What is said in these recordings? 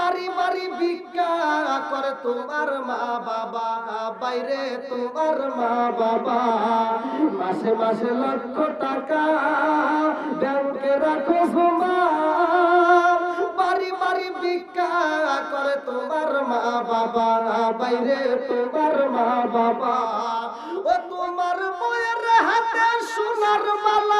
বাড়ি বাড়ি ভিক্ষা করে তোমার মা বাবা, বাইরে তোমার মা বাবা। মাসে মাসে লক্ষ টাকা ব্যাংকে রাখো ভিক্ষা করে তোমার মা বাবা, বাইরে তোমার মা বাবা। ও তোমার বইয়ের হাতে সোনার মালা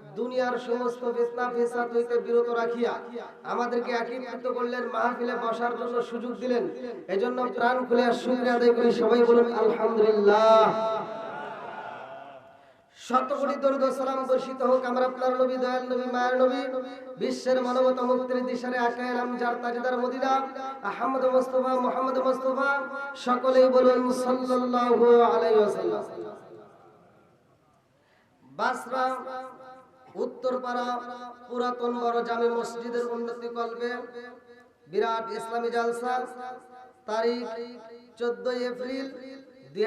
দুনিয়ার সমস্ত ফিতনা ফিসাদ হইতে বিরত রাখিয়া আমাদেরকে একীভূত করলেন, মাহফিলে বসার জন্য সুযোগ দিলেন। এজন্য প্রাণ খুলে শুকরিয়া আদায় করি, সবাই বলুন আলহামদুলিল্লাহ। বাসরা উত্তরপাড়া পুরাতন বড় জামে মসজিদের উন্নতি কল্পে বিরাট ইসলামী জালসা, তারিখ চোদ্দই এপ্রিল দুই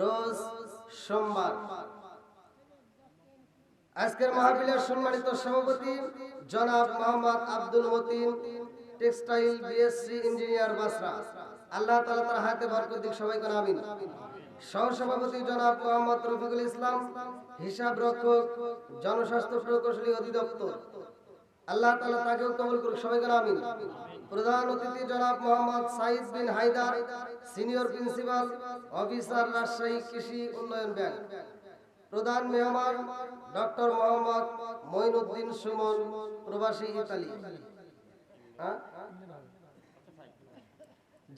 রোজ সোমবার। আজকের মাহফিলের সম্মানিত সভাপতি জনাব Mohammad Abdul Matin, textile BSc engineer Basra. Allah তাআলা তার হাতে বরকত দিক, সবাই কোন আমিন। সহসভাপতি জনাব মোহাম্মদ রফিকুল ইসলাম, হিসাব রক্ষক, জনস্বাস্থ্য প্রকৌশলী অধিদপ্তর। আল্লাহ তাআলা তাকেও কবুল করুক, সবাই কোন আমিন। প্রধান অতিথি জনাব Mohammad Saeed bin Haider, senior principal, officer Rajshahi কৃষি উন্নয়ন ব্যাংক। প্রধান মেহমান ডক্টর মোহাম্মদ মঈনুদ্দিন সুমন, প্রবাসী ইতালি। হ্যাঁ?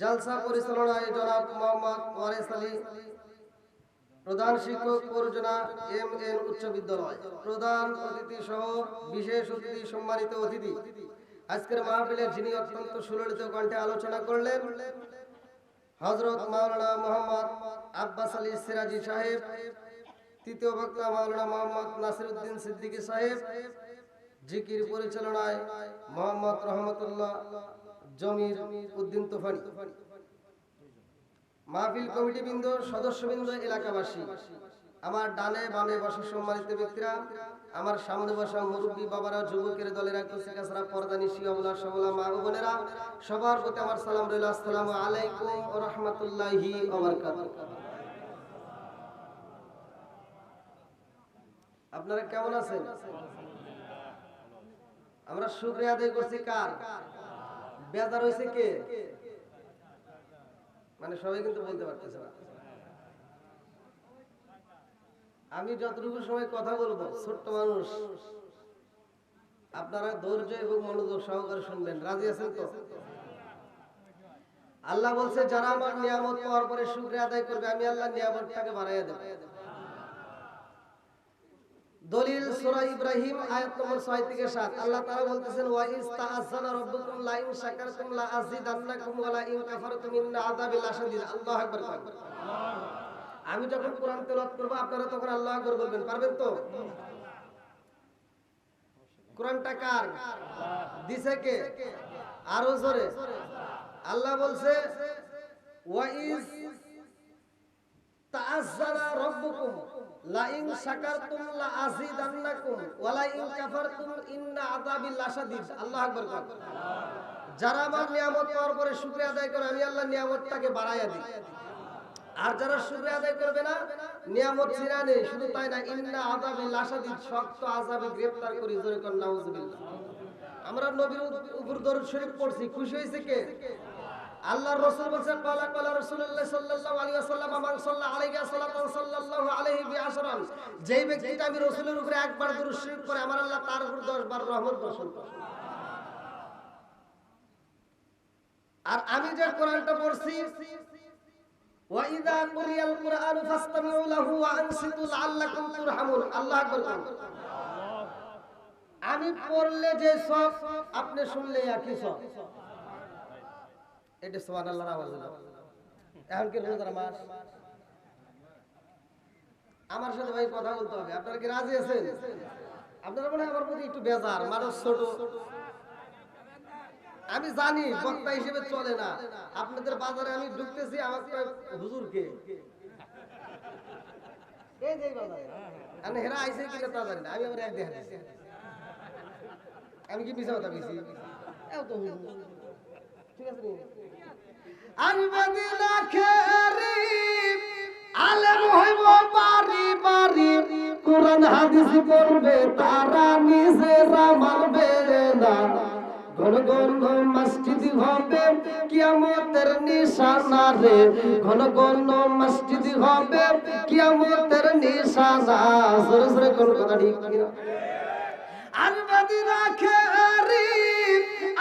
জালসা পরিচালনায় জনাব মোহাম্মদ ওয়ারেস আলী, প্রধান শিক্ষক পরিযোজনা এম এন উচ্চ বিদ্যালয়, প্রধান অতিথি সহ বিশেষ অতিথি, সম্মানিত অতিথি। আজকের মাহফিলে যিনি অত্যন্ত সুললিত কণ্ঠে আলোচনা করলেন হজরত মাওলানা মোহাম্মদ আব্বাস আলী সিরাজি সাহেব, তৃতীয় বক্তা মাওলানা মোহাম্মদ নাসিরউদ্দিন সিদ্দিকী সাহেব, জিকির পরিচালনায় মোহাম্মদ রহমতুল্লাহ জমির উদ্দিন তুফানি। মাহফিল কমিটি বৃন্দ সদস্যবৃন্দ, এলাকাবাসী, আমার ডানে বামে বসা সম্মানিত ব্যক্তিরা, আমার সামনে বসা মুরব্বী বাবারা, যুবকের দলেরা কুসিকাসরা পর্দা নিশি অবলা, সবলা, মা বোনেরা, সবার প্রতি আমার সালাম রইল। আসসালামু আলাইকুম ওয়া রাহমাতুল্লাহি আপনারা কেমন আছেন? আমরা শুকরিয়া আদায় করছি কার? বেজার হয়েছে কে? মানে সবাই কিন্তু বলতে পারতেছে না। আমি যতটুকু সময় কথা বলব, ছোট্ট মানুষ, আপনারা ধৈর্য এবং মনোযোগ সহকারে শুনবেন। রাজি আছেন তো? আল্লাহ বলছে, যারা আমার নিয়ামত পাওয়ার পরে শুক্রিয়া আদায় করবে, আমি আল্লাহ নিয়ামতটাকে বাড়াইয়া দেব। দলিল সূরা ইব্রাহিম আয়াত নম্বর 6 থেকে 7 আল্লাহ তাআলা বলতেছেন, ওয়া ইস তাআযানা রাব্বুকুম লা ইন শাকারতুম লা আযিদান্নাকুম ওয়া লা ইন কাফারতুম ইন্না আযাবি লাশাদীদ আল্লাহু আকবার আমি যখন কোরআন তেলাওয়াত করব, আপনারা তখন আল্লাহু আকবার বলবেন, পারবেন তো? কোরআনটা কার? দিছে কে? আরও জোরে। আল্লাহ বলছে, ওয়া ইস তাআযানা আর যারা করবে না, নিয়ামত নেই, শুধু আমরা নবীর উপর দরুদ শরীফ পড়ছি, খুশি হয়েছে কে? আল্লাহর রাসূল বলেছেন ক্বালা ক্বালা রাসূলুল্লাহ সাল্লাল্লাহু আলাইহি ওয়াসাল্লাম মান সাল্লা আলাইহি সাল্লাতু সাল্লাল্লাহু আলাইহি বিআশরান যেই ব্যক্তিটা আমি রাসূলের উপরে একবার দরুদ শরীফ করে আমার আল্লাহ তার উপর 10 বার রহমত বর্ষণ করে আর আমি যে কোরআনটা পড়ছি ওয়াইদা কুরিয়াল কুরআন ফাসতামিউ লাহু ওয়া আনসিতু লাআল্লাকুম তুরহামুন। আল্লাহ আকবার বলুন। আমি পড়লে যে সব, আপনি শুনলে একই সব। এটা সুবহানাল্লাহর আওয়াজ এখন কি রোজার মাস? আমার সাথে ভাই কথা বলতে হবে। আপনারা কি রাজি আছেন? আপনারা আমার প্রতি একটু বেজার, মানুষ ছোট। আমি জানি বক্তা হিসেবে চলে না। আপনাদের বাজারে আমি ঢুকতেছি, আমাকে হুজুর কে? এই হেরা আইসে জানি না। আমি আমার আমি কি মিছা কথা ঠিক আছে নি? আমি খেরি আলেম হইব বাড়ি বাড়ি। কোরআন, হাদিস পড়বে, তারা নিজেরা মানবে না। ঘন ঘন মসজিদ হবে, কিয়ামতের নিশানা রে। ঘন ঘন মসজিদ হবে, কিয়ামতের নিশানা। সরে সরে কোন কথা ঠিক আলবাদি রাখে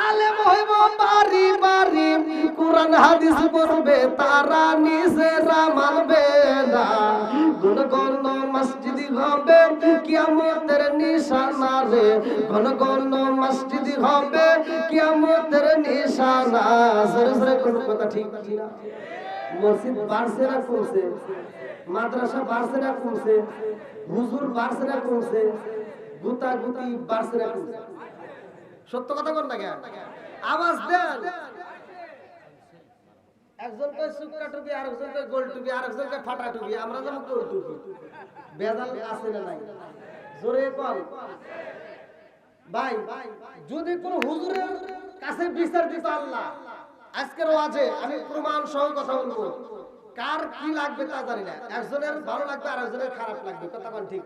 আলেম হইব, বাড়ি বাড়ি। কোরআন, হাদিস পড়বে, তারা নিজেরা মানবে না। গুণ গণ মসজিদ হবে, কিয়ামতের নিশানা রে। ঘন ঘন মসজিদ হবে, কিয়ামতের নিশানা। সরে সরে কোন কথা ঠিক কিনা মসজিদ বাড়ছে না, কমছে। মাদ্রাসা বাড়ছে না, কমছে। হুজুর বাড়ছে না, কমছে। গুতা গুতি বাড়ছে না, কমছে। সত্য কথা বল না কেন? আওয়াজ দেন। আজকের আমি প্রমাণ সহ কথা বলব। কার কি লাগবে তা জানি না। একজনের ভালো লাগবে আর একজনের খারাপ লাগবে। কথা কোন ঠিক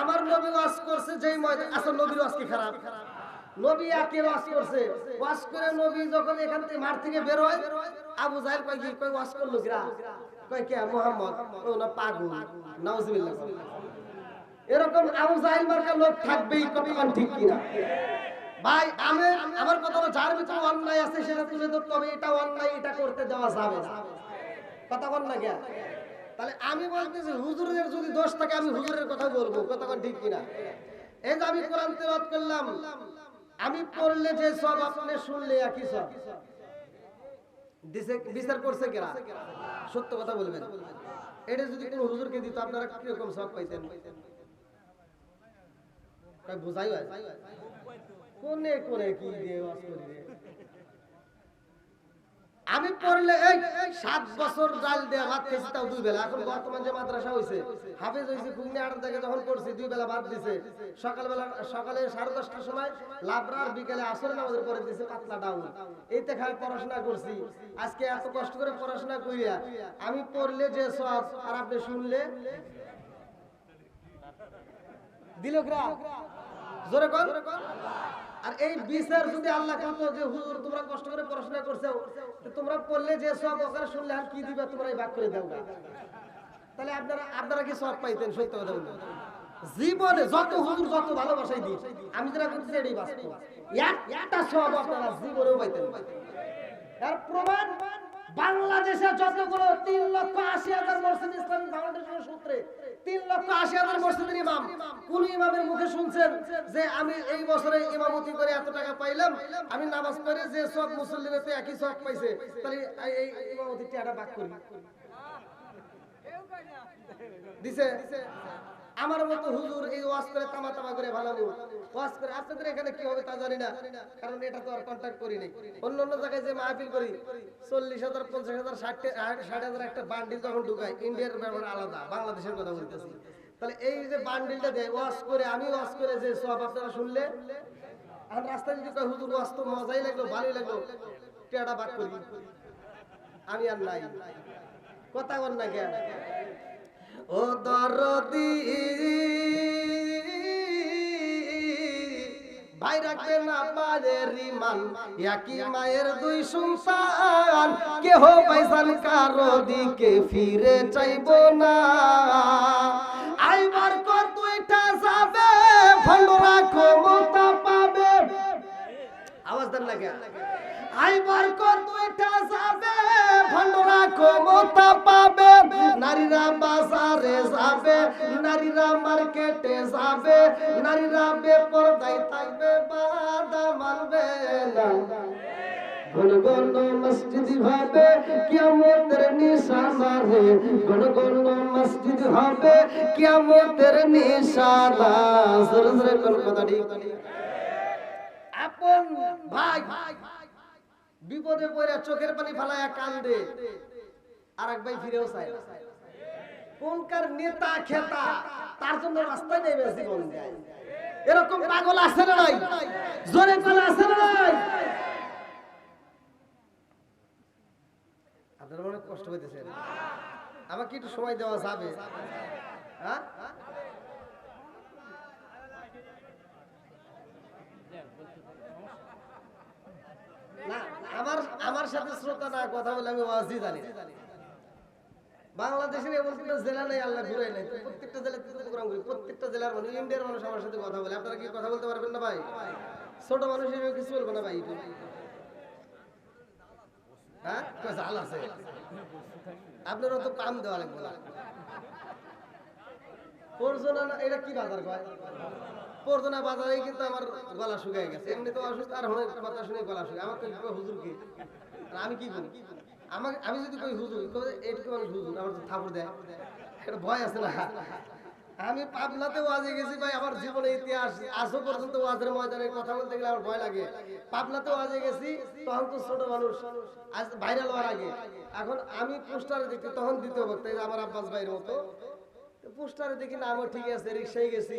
আমার নবী ওয়াজ করছে, যেই ময়দান আসলে নবীর ওয়াজ কি খারাপ? নবী একে ওয়াজ করছে। ওয়াজ করে নবী যখন এখান থেকে মাঠ থেকে বের হয়, আবু জাহেল কয় কি? কয়, ওয়াজ করল কিরা? কয় কে? মোহাম্মদ। ও না, পাগল। নাউজুবিল্লাহ। এরকম আবু জাহিল মার্কা লোক থাকবেই কতক্ষণ ঠিক ভাই, আমি, আমার কথা যার ভিতরে অন্যায় আছে সেটা তুলে এটা অন্যায়, এটা করতে দেওয়া যাবে না। কথা বল না কেন? তাহলে আমি বলতেছি হুজুরের যদি দোষ থাকে, আমি হুজুরের কথা বলব। কতক্ষণ ঠিক কিনা? এই যে আমি কোরআন করলাম আমি পড়লে যে সব আপনি শুনলে একই সব। সত্য কথা বলবেন। এটা যদি দিত, আপনারা কীরকম সব পাইতেন? বুঝাই কোনে কোনে কি দিয়ে আমি পড়লে এই সাত বছর জাল দেয়া ভাত খেয়েছি তাও দুই বেলা। এখন বর্তমান যে মাদ্রাসা হয়েছে হাফেজ হয়েছে খুলনি আট থেকে যখন পড়ছি, দুই বেলা ভাত দিছে। সকালবেলা, সকালে সাড়ে দশটার সময় লাবরার বিকেলে আসর নামাজের পরে দিছে পাতলা ডাউন এইতে খালি পড়াশোনা করছি। আজকে এত কষ্ট করে পড়াশোনা করিয়া আমি পড়লে যে সব, আর আপনি শুনলে? দিল জোরে কর আর এই বিচার যদি আল্লাহ কাতো যে, হুজুর, তোমরা কষ্ট করে পড়াশোনা করছ তোমরা পড়লে যে সব ওখানে শুনলে আর কি দিবা, তোমরা এই ভাগ করে দাও তাহলে আপনারা আপনারা কি সব পাইতেন, সত্য কথা বলুন? জীবনে যত হুজুর, যত ভালোবাসাই দিই আমি যেটা করতেছি এটাই বাস্তব। একটা সব আপনারা জীবনেও পাইতেন। এর প্রমাণ, বাংলাদেশে যতগুলো তিন লক্ষ আশি হাজার মসজিদ ইসলামী ফাউন্ডেশনের সূত্রে ইমামের মুখে শুনছেন যে আমি এই বছরে ইমামতি করে এত টাকা পাইলাম? আমি নামাজ পড়ে যে সব মুসল্লিরা তো একই সব পাইছে দিছে? আমার মতো হুজুর এই ওয়াজ করে তামা তামা করে ভালো ওয়াজ করে আপনাদের এখানে কি হবে তা জানি না। কারণ এটা তো আর কন্ট্যাক্ট করি নাই। অন্য অন্য জায়গায় যে মাহফিল করি, চল্লিশ হাজার, পঞ্চাশ হাজার, ষাট ষাট হাজার একটা বান্ডিল যখন ঢুকায় ইন্ডিয়ার ব্যাপার আলাদা, বাংলাদেশের কথা বলতেছি। তাহলে এই যে বান্ডিলটা দেয়, ওয়াজ করে, আমি ওয়াজ করে যে সব আপনারা শুনলে, আর রাস্তায় যদি কয়, হুজুর, ওয়াজ তো মজাই লাগল, ভালোই লাগল টেড়া বাক করি। আমি আর নাই। কথা বল না কেন? ও দরদি। ভাই রাখবে না মায়ের রিমান একই মায়ের দুই সন্তান। কেহ পয়সান কারও দিকে ফিরে চাইব না। আইবার কর দুইটা যাবে, ভণ্ডরা ক্ষমতা পাবে। আওয়াজ দেন কেন? আইবার কর দুইটা যাবে ভণ্ডরা ক্ষমতা পাবে, নারীরা বাজারে যাবে, নারীরা মার্কেটে যাবে, নারীরা বেপরদায় থাকবে, বাধা মানবে না। গণ গণ মসজিদ হবে, কিয়ামতের নিশানা রে গণ মসজিদ হবে, কিয়ামতের নিশানা। জোরে জোরে কোন আপন ভাই। বিপদে পড়ে চোখের পানি ফালায়া কান্দে। আর এক ভাই ফিরেও চায় কোনকার নেতা, খেতা, তার জন্য রাস্তায় নেমে জীবন দেয় এরকম পাগল আছে না নাই জোরে পাগল আছে না নাই আপনারা অনেক কষ্ট হইতেছেন। আমাকে একটু সময় দেওয়া যাবে। হ্যাঁ? না। আমার আমার সাথে শ্রোতা না, কথা বলে আমি ওয়াজই জানি। বাংলাদেশের এমন কোনো জেলা নেই, আল্লাহ প্রত্যেকটা জেলাতে প্রোগ্রাম করি, প্রত্যেকটা জেলার মানুষ, ইন্ডিয়ার মানুষ আমার সাথে কথা বলে। আপনারা কি কথা বলতে পারবেন না ভাই? ছোট মানুষ হিসেবে কিছু বলব না ভাই হ্যাঁ? জাল আছে? আপনার অত কাম দেওয়া লাগবে না। এটা কি বাজার কয়? পরজনা বাজারে কিন্তু আমার গলা শুকিয়ে গেছে। এমনি তো অসুস্থ, আর হলে কথা শুনে গলা তো হুজুর কি? আমি কি আমাকে, আমি যদি কই, হুজুর এইটুকু হুজুর, আমার তো দেয়। ভয় আছে না? আমি পাবনাতে ওয়াজে গেছি ভাই, আমার জীবনে ইতিহাস আজও পর্যন্ত ওয়াজের ময়দানে কথা বলতে গেলে আমার ভয় লাগে। পাবনাতে ওয়াজে গেছি, তখন তো ছোট মানুষ, আজ ভাইরাল হওয়ার আগে। এখন আমি পোস্টারে দেখি তখন দ্বিতীয় বক্তা আমার আব্বাস ভাইয়ের মতো। পোস্টারে দেখি না আমার ঠিক আছে, রিক্সায় গেছি।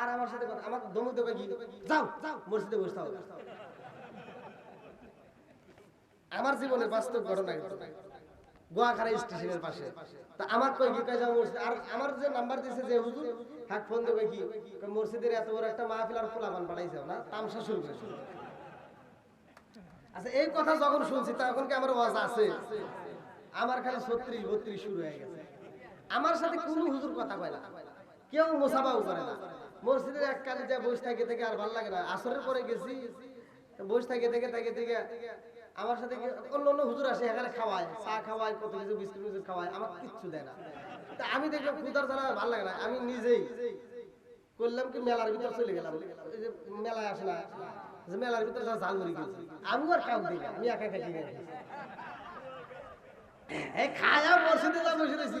আর আমার সাথে কথা আমাকে দমক দেবে কি? যাও যাও, মসজিদে বসতে হবে আমার জীবনের বাস্তব ঘটনা। গোয়াখাড়া স্টেশনের পাশে। তা আমার কই কি যাও মসজিদ? আর আমার যে নাম্বার দিয়েছে যে হুজুর হাক ফোন দেবে কি? মসজিদের এত বড় একটা মাহফিল আর পোলাপান পাঠাইছে না, তামসা শুরু করেছে আচ্ছা এই কথা যখন শুনছি, তখন কি আমার ওয়াজ আছে? আমার খালি ছত্রিশ বত্রিশ শুরু হয়ে গেছে। আমার সাথে কোনো হুজুর কথা কয় না। কেউ মোসাবাও করে না। মসজিদের এক কালে যা বসে থাকে থেকে আর ভালো লাগে না। আসরের পরে গেছি, বসে থাকে থেকে থেকে থেকে আমার সাথে অন্য অন্য হুজুর আসে, এখানে খাওয়ায়, চা খাওয়ায়, কত কিছু বিস্কুট মিস্কুট খাওয়ায়, আমার কিচ্ছু দেয় না। তা আমি দেখলাম খুদার ছাড়া ভালো লাগে না। আমি নিজেই করলাম কি মেলার ভিতর চলে গেলাম। যে মেলায় আসে না, যে মেলার ভিতর ঝাল মুড়ি খেয়েছি আমি আর কাউ দিই আমি একা একা কিনে। এই খায়া মসজিদে যা বসে রয়েছি।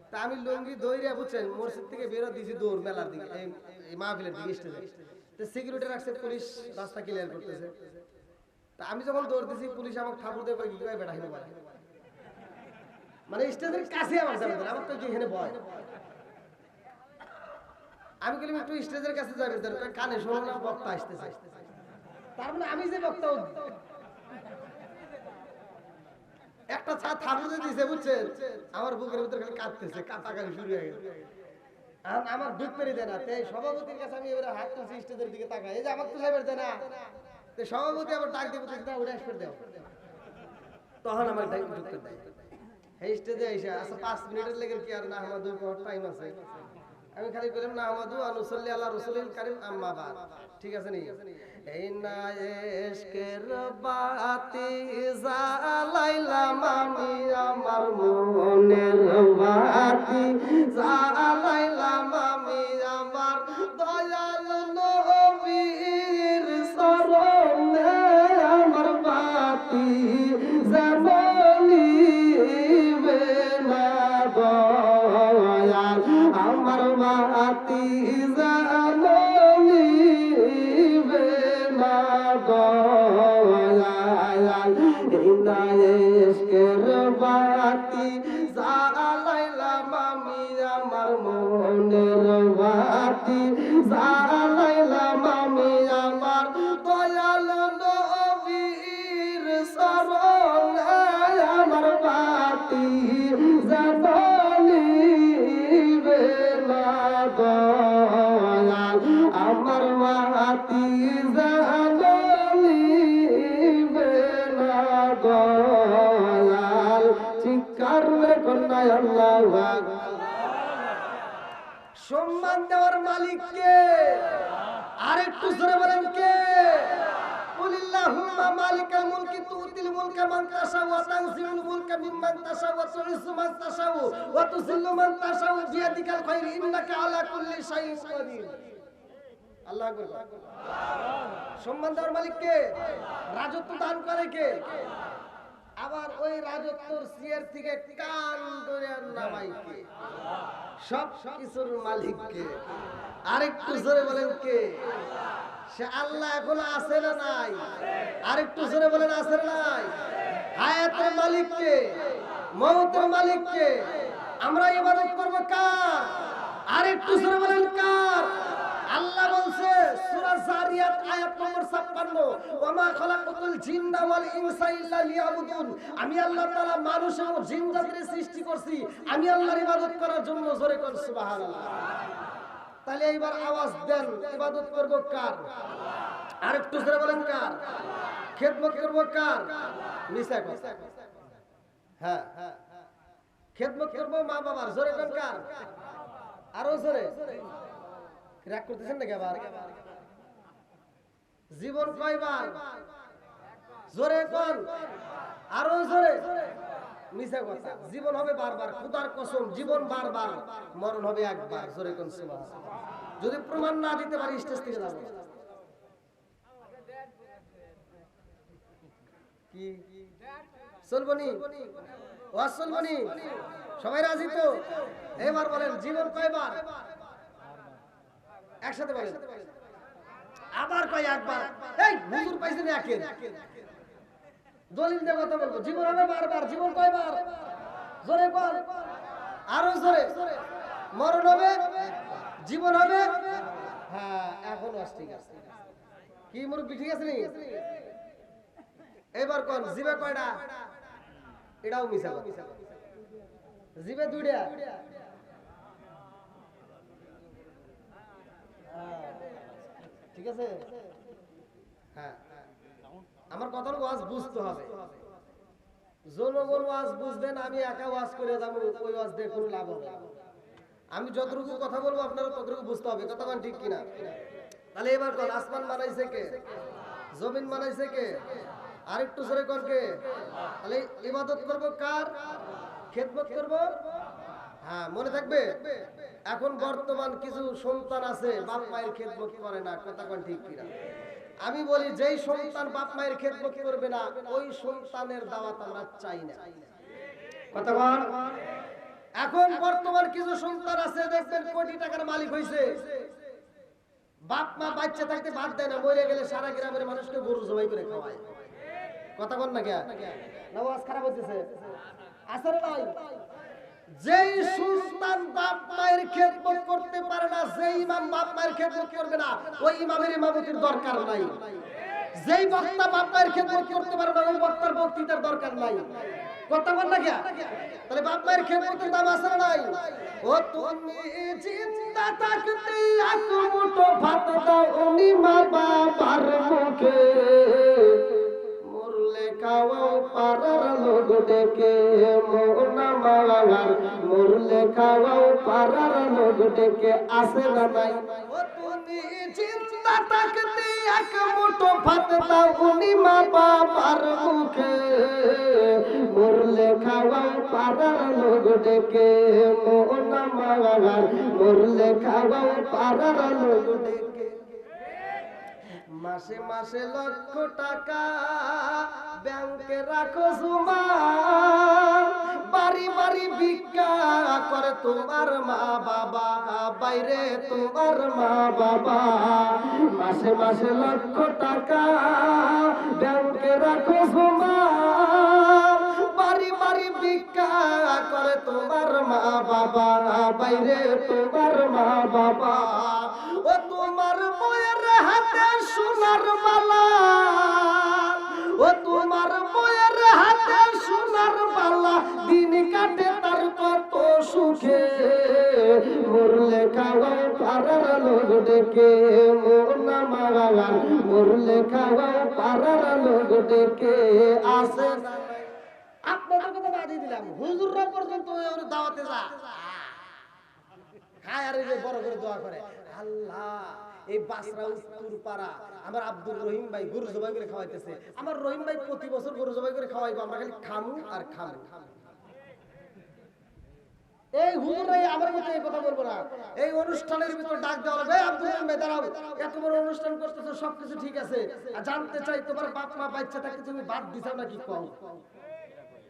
তা আমি লুঙ্গি দৌড়িয়া বুঝছেন, মসজিদ থেকে বেরো দিয়েছি দৌড় মেলার দিকে, এই- মাহফিলের দিকে স্টেজে তো সিকিউরিটি রাখছে পুলিশ রাস্তা ক্লিয়ার করতেছে। তা আমি যখন দৌড় দিছি, পুলিশ আমাকে ঠাকুর দেবে কি কয় বেটা বলে। মানে স্টেজের কাছে আমার যাবে আমার তো এখানে ভয়? আমি বললাম, একটু স্টেজের কাছে যাবে কানে শোনো বক্তা আসতেছে। তার মানে আমি যে বক্তা একটা ছা দিয়ে দিছে, বুঝছেন? আমার বুকের ভিতরে খালি কাঁদতেছে কাঁপাকানি শুরু হয়ে গেছে। আর আমার দুধ পেরে দেয় না। তাই সভাপতির কাছে আমি এবারে হাত তুলছি, স্টেজের দিকে তাকাই। এই যে আমার তো সাহেবের দেয় না। তো সভাপতি আবার ডাক বলতেছে, না, ওটা আসবে দেও। তখন আমার ডাক ঢুকতে দেয়। এই স্টেজে এসে আচ্ছা পাঁচ মিনিটের লেগে কি আর না, আমার দুই টাইম আছে। আমি খালি বললাম না আমাদু আনুসল্লি আল্লাহ রসুলিল কারিম আম্মা বাদ। ঠিক আছে নি? এই না এশকের বাতি জালাইলাম আমি আমার মনের বাতি জালাইলাম আমি এই মালিকাল মুলকি তুতিল মুলকা মান তাশাউ, ওয়া তানজিলুল মুলকা মিম্মান তাশাউ, ওয়া তুইসু মান তাশাউ, ওয়া তুযিল্লু মান তাশাউ, বিয়াদিকাল খাইর, ইন্নাকা আলা আল্লাহ সম্মান দেওয়ার মালিক রাজত্ব দান করে কে? আবার ওই রাজত্বর সিয়ের থেকে কান ধরে নামাইকে সব কিছুর মালিক কে? আরেকটু জোরে বলেন কে? আল্লাহ সে আল্লাহ এখনও আছে না নাই? আরেকটু জোরে বলেন, আছে না নাই? হায়াতের মালিক কে মৌতের মালিক কে আমরা ইবাদত করব কার? আরেকটু জোরে বলেন, কার? আল্লাহ বলছে, সূরা জারিয়াত, আয়াত নম্বর 56 ওমা খলাকাতুল জিন্না ওয়াল ইনসা ইল্লা লিয়াবুদুন। আমি আল্লাহ তাআলা মানুষ এবং জিন জাতির সৃষ্টি করছি। আমি আল্লাহর ইবাদত করার জন্য জোরে কোন সুবহানাল্লাহ। তাহলে এইবার আওয়াজ দেন, ইবাদত করব কার? আরেকটু জোরে বলেন কার? খেদমত করব কার? মিছা কথা হ্যাঁ। খেদমত করব মা বাবার, জোরে কোন কার? আরও জোরে। রাগ করতেছেন নাকি আবার? জীবন কয়বার? জোরে কোন। আরও জোরে। জীবন হবে বারবার খুদার কসম, জীবন বারবার, মরণ হবে একবার যদি প্রমাণ না দিতে পারি স্টেজ থেকে যাব। কি? চলবনি ওয়াজ চলবনি সবাই রাজি তো? এবার বলেন, জীবন কয়বার? একসাথে বলেন। আবার কয় একবার? এই, হুজুর পাইছেন একে দলিল দিয়ে কথা বলব। জীবন হবে বারবার জীবন কয়বার? জোরে কর আরও জোরে। মরণ হবে জীবন হবে। হ্যাঁ এখন ঠিক আছে কি মুরব্বী ঠিক আছে নি? এবার কোন জিবে কয়টা? এটাও মিছা। জিবে দুইটা। হ্যাঁ, ঠিক আছে? হ্যাঁ। আমার কথার ওয়াজ বুঝতে হবে। জনগণ ওয়াজ বুঝবেন, আমি একা ওয়াজ করে যাব, ওই ওয়াজ দিয়ে কোনো লাভ হবে আমি যতটুকু কথা বলব, আপনারা ততটুকু বুঝতে হবে। কথা কোন ঠিক কিনা? তাহলে এবার কোন, আসমান বানাইছে কে? জমিন বানাইছে কে? আরেকটু জোরে কর কে? তাহলে ইবাদত করব কার? খেদমত করব? হ্যাঁ মনে থাকবে? এখন বর্তমান কিছু সন্তান আছে, বাপ মায়ের খেদমত করে না, কথা কোন ঠিক কিনা? আমি বলি, যেই সন্তান বাপ মায়ের খেদমত করবে না, ওই সন্তানের দাওয়াত আমরা চাই না। এখন বর্তমান কিছু সন্তান আছে, দেখবেন কোটি টাকার মালিক হইছে। বাপ মা বাচ্চা থাকতে বাদ দেয় না, মরে গেলে সারা গ্রামের মানুষকে গরু জবাই করে খাওয়ায়। কথা বল না কে খারাপ হচ্ছে আসলে নাই যেই সুলতান বাপ মায়ের খেদমত করতে পারে না, যেই ইমাম বাপ মায়ের খেদমত করবে না, ওই ইমামের ইমামতির দরকার নাই। যেই বক্তা বাপ মায়ের খেদমত করতে পারে না, ওই বক্তার বক্তৃতার দরকার নাই। কথা বল না কে? তাহলে বাপ মায়ের খেদমতের দাম আছে না নাই? ও তুমি জিন্দা থাকতে এক মুঠো ভাত দাও, উনি মা বাবার মুখে। খাওয়াও পাড়ার লোক ডেকে মোনা মাগার মরলে খাওয়াও পাড়ার লোক ডেকে আসে না নাই? চিন্তা থাকতে এক মুঠো ভাত দাও উনি মা বাবার মুখে। মরলে খাওয়াও পাড়ার লোক ডেকে মোনা মাগার মরলে খাওয়াও পাড়ার লোক ডেকে। মাসে মাসে লক্ষ টাকা ব্যাংকে রাখো জমা। বাড়ি বাড়ি ভিক্ষা করে তোমার মা বাবা, বাইরে তোমার মা বাবা। মাসে মাসে লক্ষ টাকা ব্যাংকে রাখো জমা। বাড়ি বাড়ি ভিক্ষা করে তোমার মা বাবা, বাইরে তোমার মা বাবা। হাতে সোনার মালা। ও তোমার বইয়ের হাতে সোনার মালা। দিন কাটে তার কত সুখে। মরলে খাওয়াও পাড়ার লোক ডেকে মোনা মাগান মরলে খাওয়াও পাড়ার লোক ডেকে, আসে আপনাদের কথা বাদিয়ে দিলাম। হুজুররা পর্যন্ত ওই দাওয়াতে যা। খায় আর দোয়া করে। আল্লাহ। এই বাসরা উত্তর পাড়া, আমার রহিম ভাই গরু জবাই করে খাওয়াইতেছে। আমার রহিম ভাই প্রতি বছর গরু জবাই করে আমরা খালি খামু আর খামু। এই আমার মতো এই কথা বলব না। এই অনুষ্ঠানের ডাক দেওয়া হবে আব্দুল দাঁড়াও, এত বড় অনুষ্ঠান করতেছো, সবকিছু ঠিক আছে। আর জানতে চাই তোমার বাপ মা বাচ্চা থাকতে তুমি বাদ দিছাও নাকি কম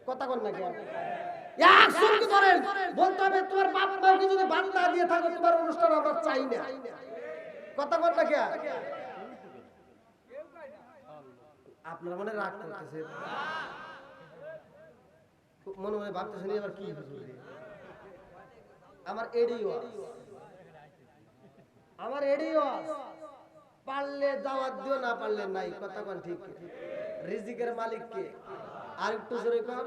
কথা কন নাকি? বলতে হবে তোমার বাপ মাকে যদি বাদ দিয়ে থাকো, তোমার অনুষ্ঠান আমরা চাই না। কথা কন নাকি আপনার মনে রাগ করতেছে। মনে মনে ভাবতেছেন এবার কি হুজুর আমার এডিও আমার এডিও পারলে দাওয়াত দিও, না পারলে নাই। কথা কন ঠিক। রিজিকের মালিক কে আর একটু জোরে কর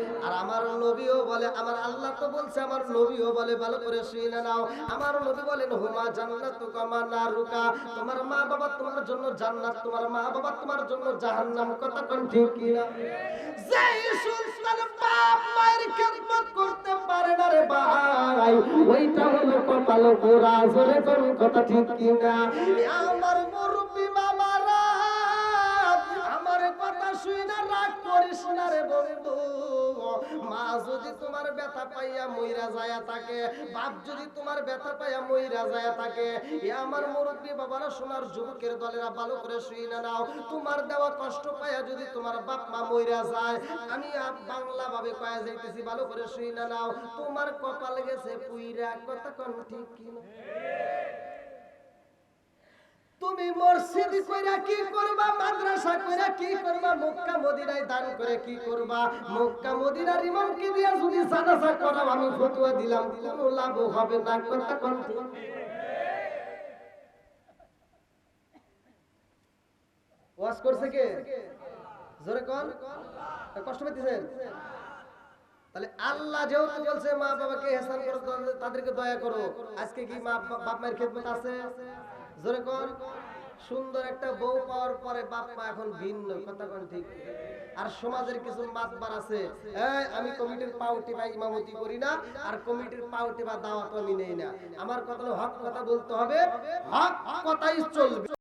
আর আমার নবীও বলে, আমার আল্লাহ তো বলছে, আমার নবীও বলে, ভালো করে শুনে নাও। আমার নবী বলেন, হুমা জান্নাতু কামা নারুকা। তোমার মা বাবা তোমার জন্য জান্নাত, তোমার মা বাবা তোমার জন্য জাহান্নাম। কথা কোন ঠিক কি না যেই সুলতান বাপ মায়ের খেদমত করতে পারে না রে ভাই, ওইটা হলো কপাল গোরা জোরে কোন কথা ঠিক কি না আমার মুরব্বি মামারা, আমার কথা শুই না রাগ করিস না রে বন্ধু। মা যদি তোমার ব্যথা পাইয়া মইরা যায় থাকে, বাপ যদি তোমার ব্যথা পাইয়া মইরা যায় থাকে, এ আমার মুরব্বী বাবারা সোনার যুবকের দলেরা ভালো করে শুই না নাও। তোমার দেওয়া কষ্ট পাইয়া যদি তোমার বাপ মা মইরা যায়, আমি বাংলা ভাবে কয়া যাইতেছি, ভালো করে শুই না নাও। তোমার কপাল গেছে পুইরা কথা কোন ঠিক কি না তুমি মসজিদ কইরা কি করবা, মাদ্রাসা কইরা কি করবা, মক্কা, মদিনায় দান করে কি করবা? মক্কা, মদিনার ইমামকে দিয়া যদি জানাজা করাও, আমি ফতোয়া দিলাম, কোনো লাভ হবে না, কথা কোন? ওয়াজ করছে কে? জোরে কোন। কষ্ট পেতেছেন তাহলে আল্লাহ যেহেতু বলছে মা বাবাকে হেসান করো তাদেরকে দয়া করো। আজকে কি মা বাপ মায়ের খেদমত আছে? জোরে কর। সুন্দর একটা বউ পাওয়ার পরে বাপ মা এখন ভিন্ন কথা কোন ঠিক। আর সমাজের কিছু মাতবার আছে। এই, আমি কমিটির পাউটি বা ইমামতি করি না আর কমিটির পাউটি বা দাওয়াত আমি নেই না। আমার কথা হক কথা বলতে হবে। হক কথাই চলবে।